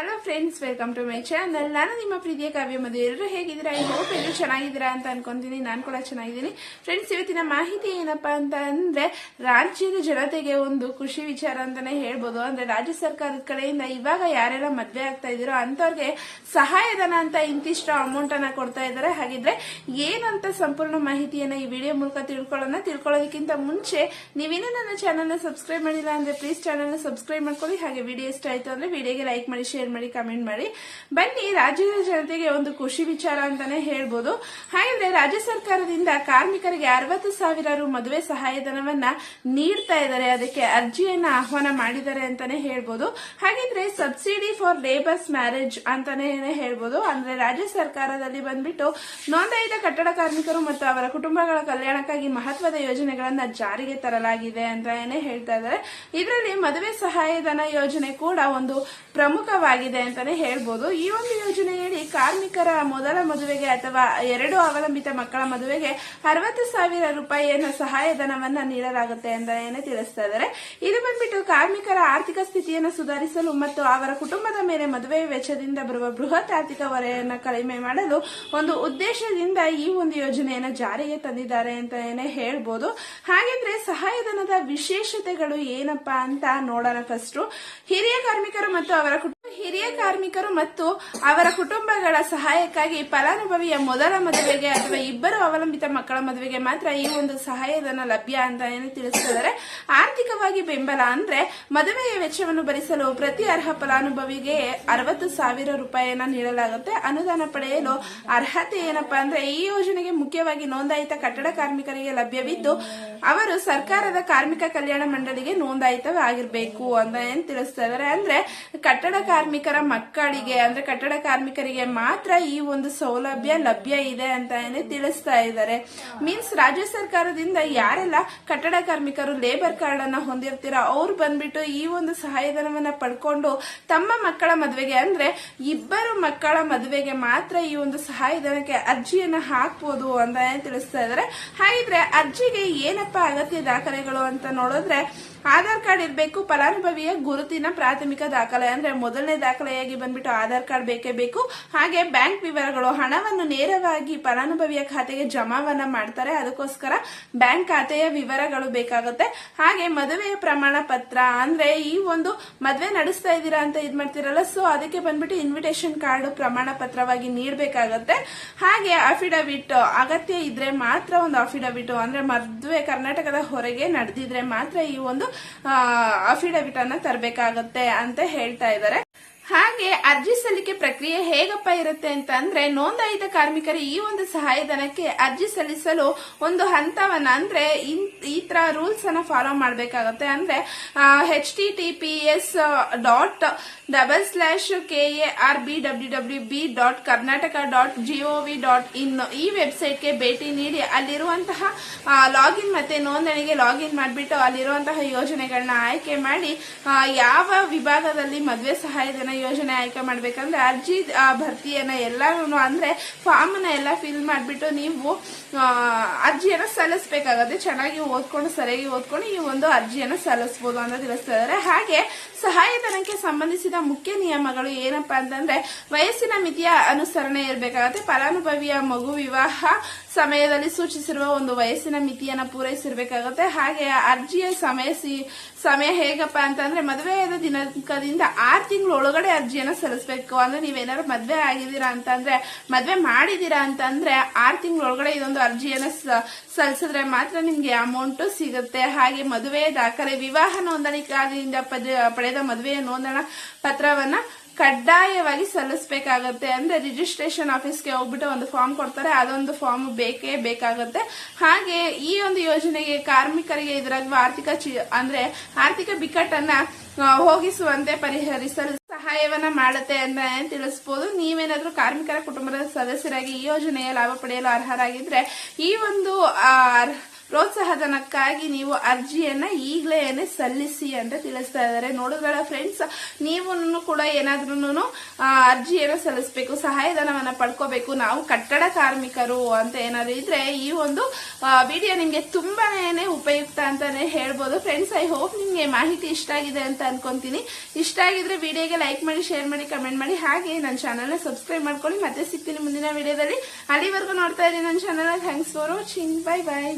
Hello friends welcome to my channel ನಾನು ನಿಮ್ಮ ಪ್ರೀತಿಯ ಕಾವ್ಯ ಮಧು. ಎಲ್ಲರೂ ಹೇಗಿದ್ದೀರಾ? ಐ ಹೋಪ್ ಎಲ್ಲರೂ ಚೆನ್ನಾಗಿದ್ದೀರಾ ಅಂತ ಅನ್ಕೊಂತೀನಿ. ನಾನು ಕೂಡ ಚೆನ್ನಾಗಿದ್ದೀನಿ. ಫ್ರೆಂಡ್ಸ್ ಇವತ್ತಿನ ಮಾಹಿತಿ ಏನಪ್ಪಾ ಅಂತ ಅಂದ್ರೆ, ರಾಜ್ಯದ ಜನತೆಗೆ ಒಂದು ಖುಷಿ ವಿಚಾರ ಅಂತಾನೆ ಹೇಳ್ಬೋದು. ಅಂದ್ರೆ, ರಾಜ್ಯ ಸರ್ಕಾರದ ಕಡೆಯಿಂದ ಇವಾಗ ಯಾರೆಲ್ಲ ಮದ್ವೆ ಆಗ್ತಾ ಇದ್ದೀರೋ ಅಂತವ್ರಿಗೆ ಸಹಾಯಧನ ಅಂತ ಇಂತಿಷ್ಟು ಅಮೌಂಟ್ ಅನ್ನ ಕೊಡ್ತಾ ಇದ್ದಾರೆ. ಹಾಗಿದ್ರೆ ಏನಂತ ಸಂಪೂರ್ಣ ಮಾಹಿತಿಯನ್ನ ಈ ವಿಡಿಯೋ ಮೂಲಕ ತಿಳ್ಕೊಳ್ಳೋಣ. ತಿಳ್ಕೊಳ್ಳೋದಕ್ಕಿಂತ ಮುಂಚೆ ನೀವೇನೋ ನನ್ನ ಚಾನಲ್ ಸಬ್ಸ್ಕ್ರೈಬ್ ಮಾಡಿಲ್ಲ ಅಂದ್ರೆ ಪ್ಲೀಸ್ ಚಾನಲ್ ಸಬ್ಸ್ಕ್ರೈಬ್ ಮಾಡ್ಕೊಳ್ಳಿ. ಹಾಗೆ ವಿಡಿಯೋ ಇಷ್ಟ ಆಯ್ತು ಅಂದ್ರೆ ವಿಡಿಯೋಗೆ ಲೈಕ್ ಮಾಡಿ ಶೇರ್ ಮಾಡಿ ಕಮೆಂಟ್ ಮಾಡಿ. ಬನ್ನಿ, ರಾಜ್ಯದ ಜನತೆಗೆ ಒಂದು ಖುಷಿ ವಿಚಾರ ಅಂತಾನೆ ಹೇಳ್ಬೋದು. ಹಾಗಿದ್ರೆ ರಾಜ್ಯ ಸರ್ಕಾರದಿಂದ ಕಾರ್ಮಿಕರಿಗೆ ಅರವತ್ತು ಸಾವಿರ ರು ಮದುವೆ ಸಹಾಯಧನವನ್ನ ನೀಡ್ತಾ ಇದ್ದಾರೆ. ಅದಕ್ಕೆ ಅರ್ಜಿಯನ್ನ ಆಹ್ವಾನ ಮಾಡಿದ್ದಾರೆ ಅಂತಾನೆ ಹೇಳ್ಬೋದು. ಹಾಗಿದ್ರೆ ಸಬ್ಸಿಡಿ ಫಾರ್ ಲೇಬರ್ಸ್ ಮ್ಯಾರೇಜ್ ಅಂತಾನೆ ಹೇಳ್ಬೋದು. ಅಂದ್ರೆ ರಾಜ್ಯ ಸರ್ಕಾರದಲ್ಲಿ ಬಂದ್ಬಿಟ್ಟು ನೋಂದಾಯಿತ ಕಟ್ಟಡ ಕಾರ್ಮಿಕರು ಮತ್ತು ಅವರ ಕುಟುಂಬಗಳ ಕಲ್ಯಾಣಕ್ಕಾಗಿ ಮಹತ್ವದ ಯೋಜನೆಗಳನ್ನ ಜಾರಿಗೆ ತರಲಾಗಿದೆ ಅಂತ ಏನೇ ಹೇಳ್ತಾ ಇದ್ದಾರೆ. ಇದರಲ್ಲಿ ಮದುವೆ ಸಹಾಯಧನ ಯೋಜನೆ ಕೂಡ ಒಂದು ಪ್ರಮುಖವಾಗಿದೆ. ಅಂತಾನೆ ಹೇಳ್ಬೋದು. ಈ ಒಂದು ಯೋಜನೆಯಲ್ಲಿ ಕಾರ್ಮಿಕರ ಮೊದಲ ಮದುವೆಗೆ ಅಥವಾ ಎರಡು ಅವಲಂಬಿತ ಮಕ್ಕಳ ಮದುವೆಗೆ ಅರವತ್ತು ಸಾವಿರ ರೂಪಾಯಿಯನ್ನು ಸಹಾಯಧನವನ್ನ ನೀಡಲಾಗುತ್ತೆ ಅಂತ ತಿಳಿಸ್ತಾ ಇದ್ದಾರೆ ಇದು ಬಂದ್ಬಿಟ್ಟು ಕಾರ್ಮಿಕರ ಆರ್ಥಿಕ ಸ್ಥಿತಿಯನ್ನು ಸುಧಾರಿಸಲು ಮತ್ತು ಅವರ ಕುಟುಂಬದ ಮೇಲೆ ಮದುವೆ ವೆಚ್ಚದಿಂದ ಬರುವ ಬೃಹತ್ ಆರ್ಥಿಕ ಹೊರೆಯನ್ನು ಕಡಿಮೆ ಮಾಡಲು ಒಂದು ಉದ್ದೇಶದಿಂದ ಈ ಒಂದು ಯೋಜನೆಯನ್ನು ಜಾರಿಗೆ ತಂದಿದ್ದಾರೆ ಅಂತ ಹೇಳ್ಬೋದು. ಹಾಗಿದ್ರೆ ಸಹಾಯಧನದ ವಿಶೇಷತೆಗಳು ಏನಪ್ಪಾ ಅಂತ ನೋಡೋಣ ಫಸ್ಟ್ ಹಿರಿಯ ಕಾರ್ಮಿಕರು ಮತ್ತು ಅವರ ಹಿರಿಯ ಕಾರ್ಮಿಕರು ಮತ್ತು ಅವರ ಕುಟುಂಬಗಳ ಸಹಾಯಕ್ಕಾಗಿ ಫಲಾನುಭವಿಯ ಮೊದಲ ಮದುವೆಗೆ ಅಥವಾ ಇಬ್ಬರು ಅವಲಂಬಿತ ಮಕ್ಕಳ ಮದುವೆಗೆ ಮಾತ್ರ ಈ ಒಂದು ಸಹಾಯಧನ ಲಭ್ಯ ಅಂತ ಏನು ತಿಳಿಸಿದರೆ ಆರ್ಥಿಕವಾಗಿ ಬೆಂಬಲ ಅಂದ್ರೆ ಮದುವೆಯ ವೆಚ್ಚವನ್ನು ಭರಿಸಲು ಪ್ರತಿ ಅರ್ಹ ಫಲಾನುಭವಿಗೆ ಅರವತ್ತು ಸಾವಿರ ರೂಪಾಯಿಯನ್ನ ನೀಡಲಾಗುತ್ತೆ. ಅನುದಾನ ಪಡೆಯಲು ಅರ್ಹತೆ ಏನಪ್ಪಾ ಅಂದ್ರೆ ಈ ಯೋಜನೆಗೆ ಮುಖ್ಯವಾಗಿ ನೋಂದಾಯಿತ ಕಟ್ಟಡ ಕಾರ್ಮಿಕರಿಗೆ ಲಭ್ಯವಿದ್ದು, ಅವರು ಸರ್ಕಾರದ ಕಾರ್ಮಿಕ ಕಲ್ಯಾಣ ಮಂಡಳಿಗೆ ನೋಂದಾಯಿತವಾಗಿರ್ಬೇಕು ಅಂತ ಏನ್ ತಿಳಿಸ್ತಾ ಇದಾರೆ ಅಂದ್ರೆ ಕಟ್ಟಡ ಕಾರ್ಮಿಕರ ಮಕ್ಕಳಿಗೆ, ಅಂದ್ರೆ ಕಟ್ಟಡ ಕಾರ್ಮಿಕರಿಗೆ ಮಾತ್ರ ಈ ಒಂದು ಸೌಲಭ್ಯ ಲಭ್ಯ ಇದೆ ಅಂತ ತಿಳಿಸ್ತಾ ಇದ್ದಾರೆ. ಮೀನ್ಸ್ ರಾಜ್ಯ ಸರ್ಕಾರದಿಂದ ಯಾರೆಲ್ಲ ಕಟ್ಟಡ ಕಾರ್ಮಿಕರು ಲೇಬರ್ ಕಾರ್ಡ್ ಅನ್ನ ಹೊಂದಿರ್ತೀರೋ, ಅವ್ರು ಬಂದ್ಬಿಟ್ಟು ಈ ಒಂದು ಸಹಾಯಧನವನ್ನ ಪಡ್ಕೊಂಡು ತಮ್ಮ ಮಕ್ಕಳ ಮದುವೆಗೆ, ಅಂದ್ರೆ ಇಬ್ಬರು ಮಕ್ಕಳ ಮದುವೆಗೆ ಮಾತ್ರ ಈ ಒಂದು ಸಹಾಯಧನಕ್ಕೆ ಅರ್ಜಿಯನ್ನ ಹಾಕ್ಬೋದು ಅಂತ ತಿಳಿಸ್ತಾ ಇದ್ದಾರೆ. ಹಾಗಿದ್ರೆ ಅರ್ಜಿಗೆ ಏನಪ್ಪ ಅಗತ್ಯ ದಾಖಲೆಗಳು ಅಂತ ನೋಡಿದ್ರೆ ಆಧಾರ್ ಕಾರ್ಡ್ ಇರಬೇಕು, ಫಲಾನುಭವಿಯ ಗುರುತಿನ ಪ್ರಾಥಮಿಕ ದಾಖಲೆ ಅಂದ್ರೆ ಮೊದಲನೇ ದಾಖಲೆಯಾಗಿ ಬಂದ್ಬಿಟ್ಟು ಆಧಾರ್ ಕಾರ್ಡ್ ಬೇಕೇ ಬೇಕು. ಹಾಗೆ ಬ್ಯಾಂಕ್ ವಿವರಗಳು, ಹಣವನ್ನು ನೇರವಾಗಿ ಫಲಾನುಭವಿಯ ಖಾತೆಗೆ ಜಮಾವನ್ನ ಮಾಡ್ತಾರೆ. ಅದಕ್ಕೋಸ್ಕರ ಬ್ಯಾಂಕ್ ಖಾತೆಯ ವಿವರಗಳು ಬೇಕಾಗುತ್ತೆ. ಹಾಗೆ ಮದುವೆಯ ಪ್ರಮಾಣ ಪತ್ರ ಅಂದ್ರೆ ಈ ಒಂದು ಮದುವೆ ನಡೆಸ್ತಾ ಇದ್ದೀರಾ ಅಂತ ಇದ್ ಮಾಡ್ತಿರಲ್ಲ ಸೊ ಅದಕ್ಕೆ ಬಂದ್ಬಿಟ್ಟು ಇನ್ವಿಟೇಷನ್ ಕಾರ್ಡ್ ಪ್ರಮಾಣ ಪತ್ರವಾಗಿ ನೀಡಬೇಕಾಗತ್ತೆ. ಹಾಗೆ ಅಫಿಡವಿಟ್ ಅಗತ್ಯ ಇದ್ರೆ ಮಾತ್ರ ಒಂದು ಅಫಿಡವಿಟ್ ಅಂದ್ರೆ ಮದುವೆ ಕರ್ನಾಟಕದ ಹೊರಗೆ ನಡೆದಿದ್ರೆ ಮಾತ್ರ ಈ ಒಂದು ಅಫಿಡವಿಟ್ ಅನ್ನ ತರಬೇಕಾಗತ್ತೆ ಅಂತ ಹೇಳ್ತಾ ಇದ್ದಾರೆ ಹಾಗೆ ಅರ್ಜಿ ಸಲ್ಲಿಕೆ ಪ್ರಕ್ರಿಯೆ ಹೇಗಪ್ಪ ಇರುತ್ತೆ ಅಂತ ಅಂದ್ರೆ ನೋಂದಾಯಿತ ಕಾರ್ಮಿಕರು ಈ ಒಂದು ಸಹಾಯಧನಕ್ಕೆ ಅರ್ಜಿ ಸಲ್ಲಿಸಲು ಒಂದು ಹಂತವನ್ನ ಅಂದ್ರೆ ಈ ತರ ರೂಲ್ಸ್ ಅನ್ನ ಫಾಲೋ ಮಾಡಬೇಕಾಗುತ್ತೆ. ಅಂದ್ರೆ H T T P S dot double slash K A R B W W B dot Karnataka dot G O V dot in ಈ ವೆಬ್ಸೈಟ್ಗೆ ಭೇಟಿ ನೀಡಿ ಅಲ್ಲಿರುವಂತಹ ಲಾಗಿನ್ ಮತ್ತೆ ನೋಂದಣಿಗೆ ಲಾಗಿನ್ ಮಾಡಿಬಿಟ್ಟು ಅಲ್ಲಿರುವಂತಹ ಯೋಜನೆಗಳನ್ನ ಆಯ್ಕೆ ಮಾಡಿ ಯಾವ ವಿಭಾಗದಲ್ಲಿ ಮದುವೆ ಸಹಾಯಧನ ಯೋಜನೆ ಆಯ್ಕೆ ಮಾಡ್ಬೇಕಂದ್ರೆ ಅರ್ಜಿ ಭರ್ತಿಯನ್ನ ಎಲ್ಲಾನು ಅಂದ್ರೆ ನ ಎಲ್ಲ ಫಿಲ್ ಮಾಡಿಬಿಟ್ಟು ನೀವು ಅರ್ಜಿಯನ್ನು ಸಲ್ಲಿಸಬೇಕಾಗುತ್ತೆ. ಚೆನ್ನಾಗಿ ಓದ್ಕೊಂಡು, ಸರಿಯಾಗಿ ಓದ್ಕೊಂಡು ಈ ಒಂದು ಅರ್ಜಿಯನ್ನ ಸಲ್ಲಿಸಬಹುದು ಅಂತ ತಿಳಿಸ್ತಾ ಇದ್ದಾರೆ ಹಾಗೆ ಸಹಾಯಧನಕ್ಕೆ ಸಂಬಂಧಿಸಿದ ಮುಖ್ಯ ನಿಯಮಗಳು ಏನಪ್ಪಾ ಅಂತಂದ್ರೆ ವಯಸ್ಸಿನ ಮಿತಿಯ ಅನುಸರಣೆ ಇರಬೇಕಾಗತ್ತೆ. ಫಲಾನುಭವಿಯ ಮಗು ವಿವಾಹ ಸಮಯದಲ್ಲಿ ಸೂಚಿಸಿರುವ ಒಂದು ವಯಸ್ಸಿನ ಮಿತಿಯನ್ನ ಪೂರೈಸಿರ್ಬೇಕಾಗತ್ತೆ. ಹಾಗೆ ಅರ್ಜಿಯ ಸಮಯ ಸಮಯ ಹೇಗಪ್ಪ ಅಂತಂದ್ರೆ ಮದುವೆಯಾದ ದಿನಾಂಕದಿಂದ ಆರು ತಿಂಗಳ ಒಳಗಡೆ ಅರ್ಜಿಯನ್ನ ಸಲ್ಲಿಸಬೇಕು? ಅಂದ್ರೆ ನೀವೇನಾದ್ರು ಮದುವೆ ಆಗಿದ್ದೀರಾ ಅಂತಂದ್ರೆ, ಮದುವೆ ಮಾಡಿದೀರಾ ಅಂತಂದ್ರೆ ಆರು ತಿಂಗಳ ಒಳಗಡೆ ಇದೊಂದು ಅರ್ಜಿಯನ್ನ ಸಲ್ಲಿಸಿದ್ರೆ ಮಾತ್ರ ನಿಮ್ಗೆ ಅಮೌಂಟ್ ಸಿಗುತ್ತೆ. ಹಾಗೆ ಮದುವೆ ದಾಖಲೆ, ವಿವಾಹ ನೋಂದಣಿ ಪಡೆದ ಮದುವೆಯ ನೋಂದಣ ಪತ್ರವನ್ನ ಕಡ್ಡಾಯವಾಗಿ ಸಲ್ಲಿಸಬೇಕಾಗತ್ತೆ. ಅಂದ್ರೆ ರಿಜಿಸ್ಟ್ರೇಷನ್ ಆಫೀಸ್ಗೆ ಹೋಗ್ಬಿಟ್ಟು ಒಂದು ಫಾರ್ಮ್ ಕೊಡ್ತಾರೆ, ಅದೊಂದು ಫಾರ್ಮ್ ಬೇಕೇ ಬೇಕಾಗುತ್ತೆ. ಹಾಗೆ ಈ ಒಂದು ಯೋಜನೆಗೆ ಕಾರ್ಮಿಕರಿಗೆ ಇದರಲ್ಲಿ ಆರ್ಥಿಕ ಅಂದ್ರೆ ಆರ್ಥಿಕ ಬಿಕ್ಕಟ್ಟನ್ನ ಹೋಗಿಸುವಂತೆ ಪರಿಹರಿಸಲು ಸಹಾಯವನ್ನ ಮಾಡುತ್ತೆ ಅಂತ ತಿಳಿಸಬಹುದು ನೀವೇನಾದ್ರೂ ಕಾರ್ಮಿಕರ ಕುಟುಂಬದ ಸದಸ್ಯರಾಗಿ ಈ ಯೋಜನೆಯ ಲಾಭ ಪಡೆಯಲು ಅರ್ಹರಾಗಿದ್ರೆ ಈ ಒಂದು ಪ್ರೋತ್ಸಾಹಧನಕ್ಕಾಗಿ ನೀವು ಅರ್ಜಿಯನ್ನ ಈಗಲೇ ಸಲ್ಲಿಸಿ ಅಂತ ತಿಳಿಸ್ತಾ ಇದ್ದಾರೆ. ನೋಡಿದ್ರಲ್ಲ ಫ್ರೆಂಡ್ಸ್ ನೀವು ಕೂಡ ಏನಾದ್ರೂ ಅರ್ಜಿಯನ್ನು ಸಲ್ಲಿಸಬೇಕು, ಸಹಾಯಧನವನ್ನ ಪಡ್ಕೋಬೇಕು. ನಾವು ಕಟ್ಟಡ ಕಾರ್ಮಿಕರು ಅಂತ ಏನಾದ್ರು ಇದ್ರೆ ಈ ಒಂದು ವಿಡಿಯೋ ನಿಮ್ಗೆ ತುಂಬಾನೇ ಉಪಯುಕ್ತ ಅಂತಾನೆ ಹೇಳ್ಬೋದು. ಫ್ರೆಂಡ್ಸ್ ಐ ಹೋಪ್ ನಿಮ್ಗೆ ಮಾಹಿತಿ ಇಷ್ಟ ಆಗಿದೆ ಅಂತ ಅನ್ಕೊಂತೀನಿ. ಇಷ್ಟ ಆಗಿದ್ರೆ ವಿಡಿಯೋಗೆ ಲೈಕ್ ಮಾಡಿ ಶೇರ್ ಮಾಡಿ ಕಮೆಂಟ್ ಮಾಡಿ. ಹಾಗೆ ನನ್ನ ಚಾನಲ್ನ ಸಬ್ಸ್ಕ್ರೈಬ್ ಮಾಡ್ಕೊಳ್ಳಿ. ಮತ್ತೆ ಸಿಗ್ತೀನಿ ಮುಂದಿನ ವಿಡಿಯೋದಲ್ಲಿ ಅಲ್ಲಿವರೆಗೂ ನೋಡ್ತಾ ಇದ್ದೀನಿ ನನ್ನ channel thanks for watching bye bye